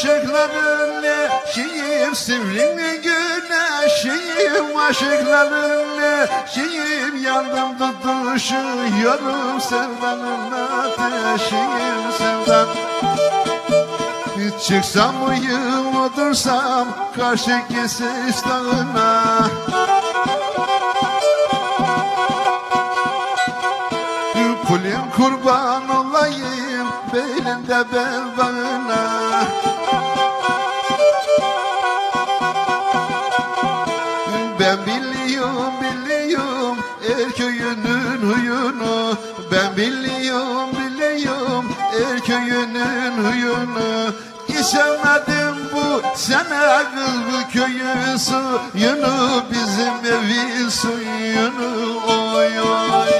ışıkların neşiyim Sivri güneşiyim aşıkların neşiyim Yandım tutuşuyorum sevdanın ateşiyim sevdan. Çıksam uyum otursam karşı kesis dağına. Kulüm kurban olayım belinde bel bağına huyunu İçemedim bu sene kız bu köyün suyunu Bizim evin suyunu oy oy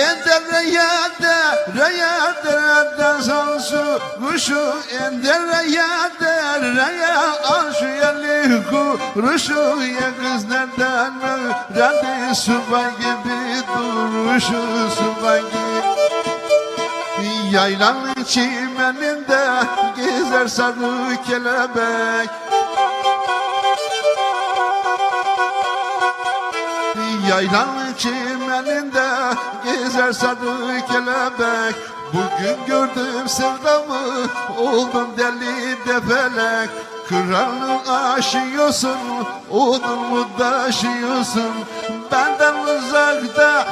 Endereye dereye dereden sansu kuşu Endereye dereye arşu yerli kuruşu Ya kız nereden öğrendi subay gibi duruşu subay gibi. Yaylanın çimeninde gezer sarı kelebek. Yaylanın çimeninde gezer sarı kelebek. Bugün gördüm sevdamı oldum deli defelek. Kralını aşıyorsun, odumu taşıyorsun? Benden uzakta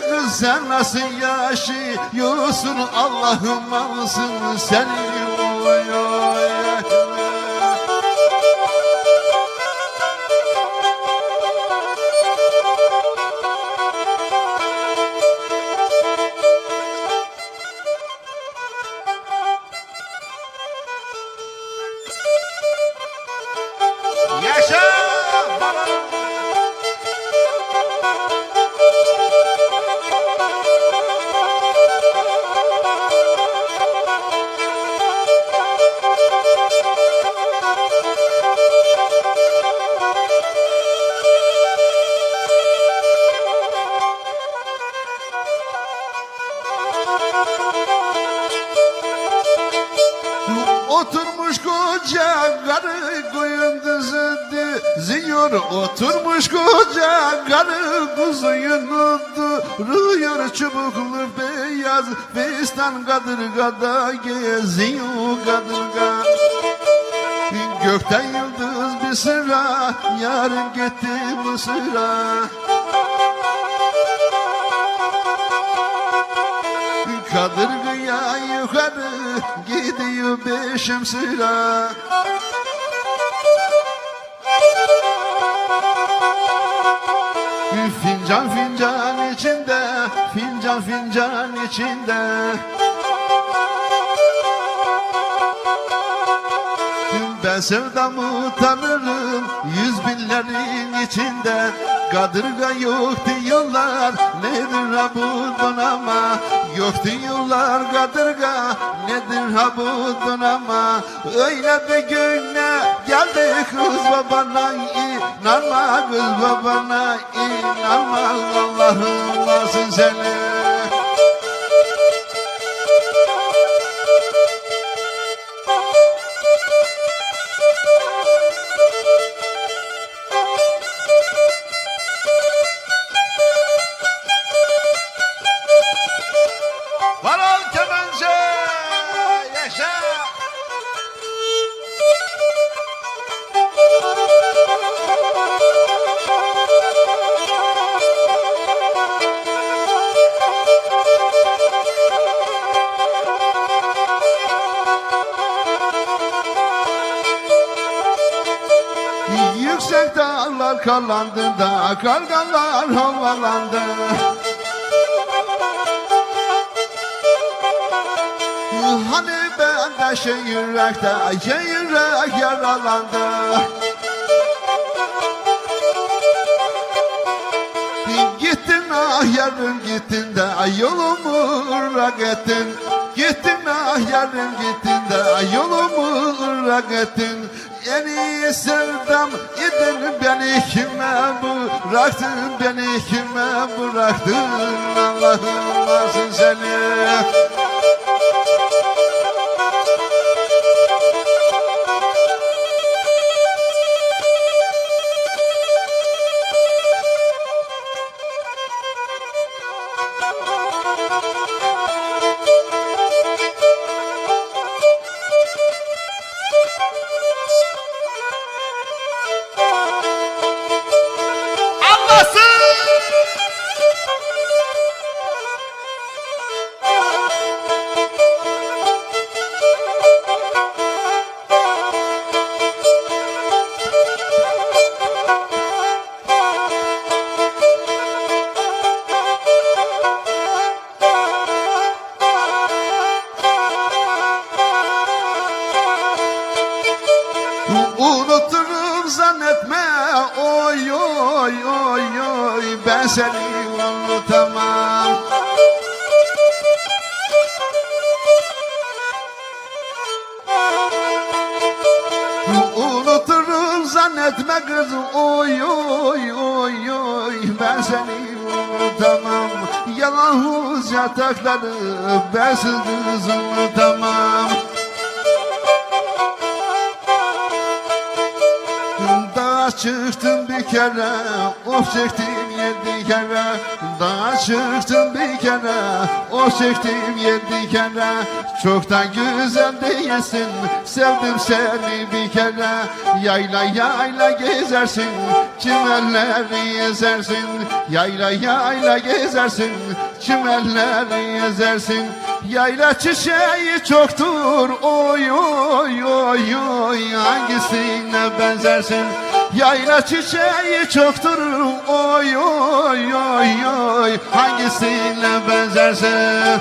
kız sen nasıl yaşıyorsun? Allah'ım alsın seni oy oy Pressure! Koca karı koyun dizi diziyor Oturmuş koca karı kuzuyunu duruyor Çubuklu beyaz fistan kadırgada geziyor kadırga Gökten yıldız bir sıra yarın gitti bu sıra gidiyor beşim sıra. Fincan fincan içinde, fincan fincan içinde. Ben sevdamı tanırım yüz binlerin içinde Kadırga yok diyorlar nedir ha bu donama? Yok diyorlar kadırga nedir ha bu donama? Öyle bir güne geldi kız babana inanma Kız babana inanma Allah'ım alsın seni dağlar karlandı da kargalar havalandı. Hani ben de şey yürekte şey yürek yaralandı. Gittin ah yarın gittin de yolumu ırak ettin. Gittin ah yarın gittin de yolumu ırak ettin En iyi sevdam idin beni kime bıraktın Beni kime bıraktın? Allah'ım varsın seni Unuturum zannetme oy oy oy oy. Ben seni unutamam. Unuturum zannetme kız oy oy oy oy. Ben seni unutamam. Yalan yatakları bensiz kız unutamam Dağa çıktım bir kere, of çektim yedi kere. Dağa çıktım bir kere, of çektim yedi kere. Çok da güzel diyesin, sevdim seni bir kere. Yayla yayla gezersin, çimenleri gezersin Yayla yayla gezersin, çimenleri gezersin Yayla çiçeği çoktur, oy oy oy oy. Hangisine benzersin? Yayla çiçeği çoktur, oy oy oy oy Hangisine benzersin?